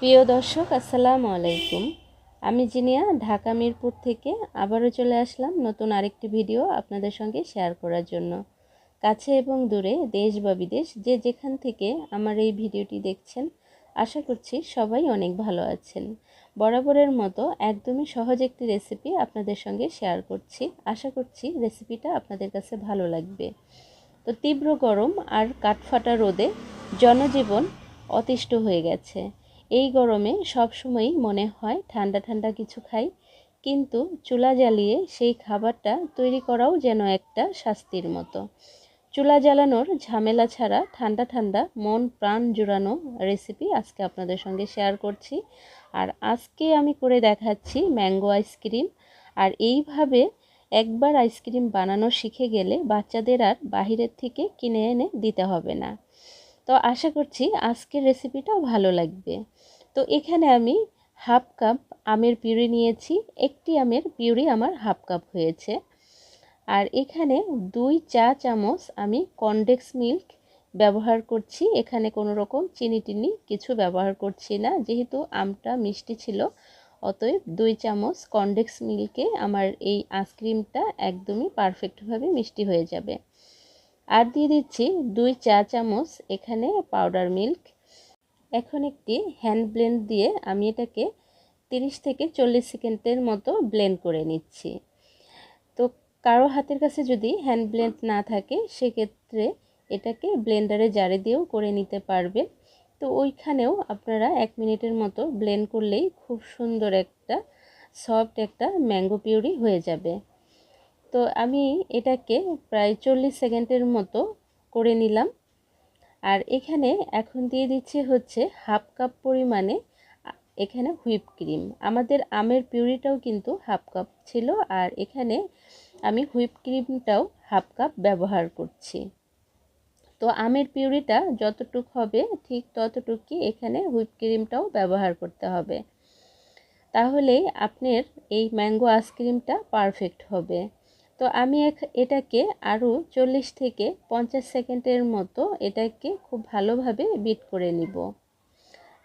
প্রিয় দর্শক, আসসালামু আলাইকুম। আমি জিনিয়া, ঢাকা মিরপুর থেকে আবারও চলে আসলাম নতুন আরেকটি ভিডিও আপনাদের সঙ্গে শেয়ার করার জন্য। কাছে এবং দূরে, দেশ বা বিদেশ, যে যেখান থেকে আমার এই ভিডিওটি দেখছেন, আশা করছি সবাই অনেক ভালো আছেন। বরাবরের মতো একদমই সহজ একটি রেসিপি আপনাদের সঙ্গে শেয়ার করছি। আশা করছি রেসিপিটা আপনাদের কাছে ভালো লাগবে। তো তীব্র গরম আর কাঠফাটা রোদে জনজীবন অতিষ্ঠ হয়ে গেছে। এই গরমে সবসময়ই মনে হয় ঠান্ডা ঠান্ডা কিছু খাই, কিন্তু চুলা জ্বালিয়ে সেই খাবারটা তৈরি করাও যেন একটা শাস্তির মতো। চুলা জ্বালানোর ঝামেলা ছাড়া ঠান্ডা ঠান্ডা, মন প্রাণ জুড়ানো রেসিপি আজকে আপনাদের সঙ্গে শেয়ার করছি। আর আজকে আমি করে দেখাচ্ছি ম্যাঙ্গো আইসক্রিম আর এইভাবে একবার আইসক্রিম বানানো শিখে গেলে বাচ্চাদের আর বাহিরের থেকে কিনে এনে দিতে হবে না। তো আশা করছি আজকের রেসিপিটাও ভালো লাগবে। তো এখানে আমি হাফ কাপ আমের পিউরি নিয়েছি, একটি আমের পিউরি আমার হাফ কাপ হয়েছে। আর এখানে দুই চা চামচ আমি কনডেক্স মিল্ক ব্যবহার করছি, এখানে কোনো রকম চিনি টিনি কিছু ব্যবহার করছি না, যেহেতু আমটা মিষ্টি ছিল, অতএব দুই চামচ কনডেক্স মিল্কে আমার এই আইসক্রিমটা একদমই পারফেক্টভাবে মিষ্টি হয়ে যাবে। আর দিয়ে দিচ্ছি দুই চা চামচ এখানে পাউডার মিল্ক এখন একটি হ্যান্ড ব্লেন্ড দিয়ে আমি এটাকে তিরিশ থেকে চল্লিশ সেকেন্ডের মতো ব্লেন্ড করে নিচ্ছি। তো কারও হাতের কাছে যদি হ্যান্ড ব্লেন্ড না থাকে, সেক্ষেত্রে এটাকে ব্লেন্ডারে জারে দিয়েও করে নিতে পারবে তো ওইখানেও আপনারা এক মিনিটের মতো ব্লেন্ড করলেই খুব সুন্দর একটা সফট একটা ম্যাঙ্গো পিউরি হয়ে যাবে। তো আমি এটাকে প্রায় চল্লিশ সেকেন্ডের মতো করে নিলাম। আর এখানে এখন দিয়ে দিচ্ছি হচ্ছে হাফ কাপ পরিমাণে এখানে হুইপ ক্রিম। আমাদের আমের পিউরিটাও কিন্তু হাফ কাপ ছিল আর এখানে আমি হুইপ ক্রিমটাও হাফ কাপ ব্যবহার করছি। তো আমের পিউরিটা যতটুক হবে ঠিক ততটুকুই এখানে হুইপ ক্রিমটাও ব্যবহার করতে হবে। তাহলে আপনার এই ম্যাঙ্গো আইসক্রিমটা পারফেক্ট হবে। তো আমি এটাকে আরও চল্লিশ থেকে পঞ্চাশ সেকেন্ডের মতো এটাকে খুব ভালোভাবে বিট করে নিব।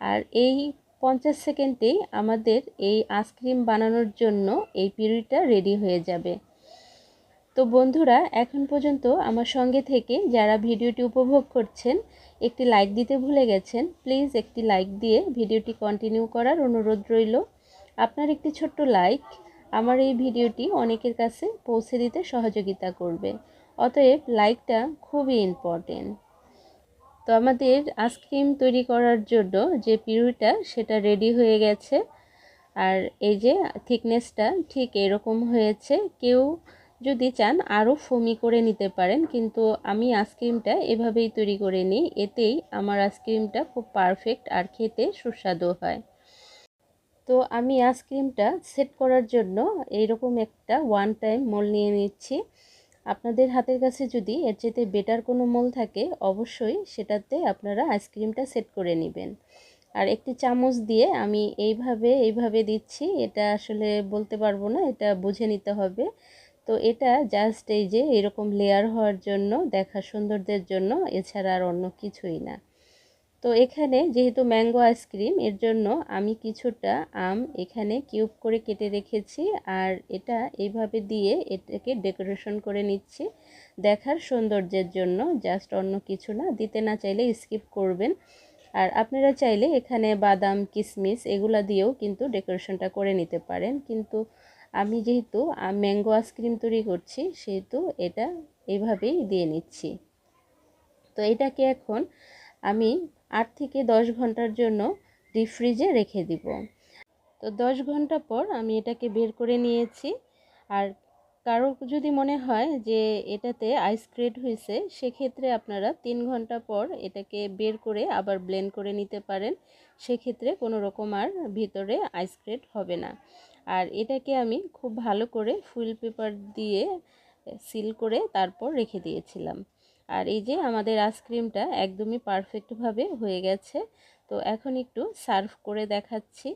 আর এই পঞ্চাশ সেকেন্ডেই আমাদের এই আইসক্রিম বানানোর জন্য এই পিউরিটা রেডি হয়ে যাবে। তো বন্ধুরা, এখন পর্যন্ত আমার সঙ্গে থেকে যারা ভিডিওটি উপভোগ করছেন, একটি লাইক দিতে ভুলে গেছেন, প্লিজ একটি লাইক দিয়ে ভিডিওটি কন্টিনিউ করার অনুরোধ রইল। আপনার একটি ছোট্ট লাইক আমার এই ভিডিওটি অনেকের কাছে পৌঁছে দিতে সহযোগিতা করবে। অতএব লাইকটা খুবই ইম্পর্টেন্ট তো আমাদের আইসক্রিম তৈরি করার জন্য যে পিউরিটা সেটা রেডি হয়ে গেছে। আর এই যে থিকনেসটা ঠিক এরকম হয়েছে। কেউ যদি চান আরও ফমি করে নিতে পারেন, কিন্তু আমি আইসক্রিমটা এভাবেই তৈরি করে নিই। এতেই আমার আইসক্রিমটা খুব পারফেক্ট আর খেতে সুস্বাদু হয়। তো আমি আইসক্রিমটা সেট করার জন্য এইরকম একটা ওয়ান টাইম মোল নিয়ে নিচ্ছি। আপনাদের হাতের কাছে যদি এর চেয়ে বেটার কোনো মোল থাকে, অবশ্যই সেটাতে আপনারা আইসক্রিমটা সেট করে নেবেন। আর একটি চামচ দিয়ে আমি এইভাবে এইভাবে দিচ্ছি, এটা আসলে বলতে পারব না, এটা বুঝে নিতে হবে। তো এটা জাস্ট এই যে, এরকম লেয়ার হওয়ার জন্য, দেখা সৌন্দর্যের জন্য, এছাড়া আর অন্য কিছুই না। তো এখানে যেহেতু ম্যাঙ্গো আইসক্রিম, এর জন্য আমি কিছুটা আম এখানে কিউব করে কেটে রেখেছি আর এটা এইভাবে দিয়ে এটাকে ডেকোরেশন করে নিচ্ছি। দেখার সৌন্দর্যের জন্য জাস্ট অন্য কিছু না, দিতে না চাইলে স্কিপ করবেন। আর আপনারা চাইলে এখানে বাদাম কিশমিশ এগুলা দিয়েও কিন্তু ডেকোরেশনটা করে নিতে পারেন। কিন্তু আমি যেহেতু ম্যাঙ্গো আইসক্রিম তৈরি করছি, সেহেতু এটা এইভাবেই দিয়ে নিচ্ছি। তো এটাকে এখন আমি আট থেকে দশ ঘণ্টার জন্য ডিপ ফ্রিজে রেখে দিব। তো দশ ঘণ্টা পর আমি এটাকে বের করে নিয়েছি। আর কারও যদি মনে হয় যে এটাতে আইসক্রেড হয়েছে, সেক্ষেত্রে আপনারা তিন ঘণ্টা পর এটাকে বের করে আবার ব্লেন্ড করে নিতে পারেন। সেক্ষেত্রে কোনো রকম আর ভিতরে আইস আইসক্রেড হবে না। আর এটাকে আমি খুব ভালো করে ফুল পেপার দিয়ে সিল করে তারপর রেখে দিয়েছিলাম। আর এই যে আমাদের আইসক্রিমটা একদমই পারফেক্টভাবে হয়ে গেছে। তো এখন একটু সার্ভ করে দেখাচ্ছি।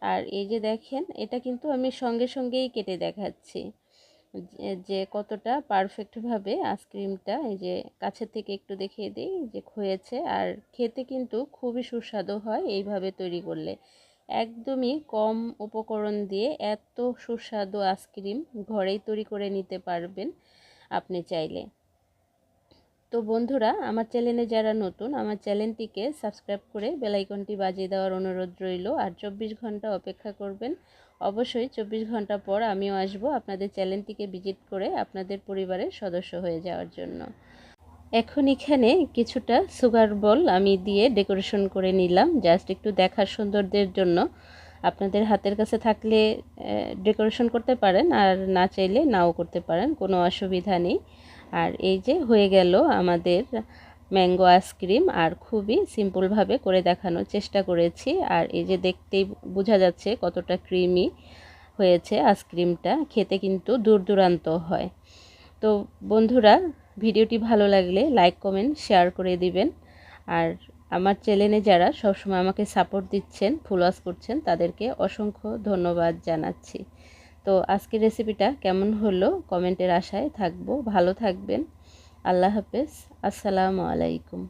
আর এই যে দেখেন, এটা কিন্তু আমি সঙ্গে সঙ্গেই কেটে দেখাচ্ছি। যে- কতটা পারফেক্টভাবে আইসক্রিমটা এই যে কাছের থেকে একটু দেখিয়ে দিই, যে হয়েছে আর খেতে কিন্তু খুবই সুস্বাদু হয় এইভাবে তৈরি করলে। একদমই কম উপকরণ দিয়ে এত সুস্বাদু আইসক্রিম ঘরেই তৈরি করে নিতে পারবেন আপনি চাইলে। তো বন্ধুরা, আমার চ্যানেলে যারা নতুন, আমার চ্যানেলটিকে সাবস্ক্রাইব করে বেলাইকনটি বাজিয়ে দেওয়ার অনুরোধ রইল। আর চব্বিশ ঘণ্টা অপেক্ষা করবেন। অবশ্যই চব্বিশ ঘণ্টা পর আমিও আসব আপনাদের চ্যানেলটিকে ভিজিট করে আপনাদের পরিবারের সদস্য হয়ে যাওয়ার জন্য। এখন এখানে কিছুটা সুগার বল আমি দিয়ে ডেকোরেশন করে নিলাম। জাস্ট একটু দেখার সৌন্দর্যের জন্য। আপনাদের হাতের কাছে থাকলে ডেকোরেশন করতে পারেন আর না চাইলে নাও করতে পারেন। কোনো অসুবিধা নেই। আর এই যে হয়ে গেল আমাদের ম্যাঙ্গো আইসক্রিম আর খুবই সিম্পলভাবে করে দেখানোর চেষ্টা করেছি। আর এই যে দেখতেই বোঝা যাচ্ছে কতটা ক্রিমি হয়েছে আইসক্রিমটা, খেতে কিন্তু দূর দূরান্ত হয়। তো বন্ধুরা, ভিডিওটি ভালো লাগলে লাইক, কমেন্ট, শেয়ার করে দিবেন। আর আমার চ্যানেলে যারা সবসময় আমাকে সাপোর্ট দিচ্ছেন ফুলওয়াশ করছেন, তাদেরকে অসংখ্য ধন্যবাদ জানাচ্ছি। তো আজকের রেসিপিটা কেমন হলো কমেন্টের আশায় থাকব। ভালো থাকবেন। আল্লাহ হাফেজ। আসসালামু আলাইকুম।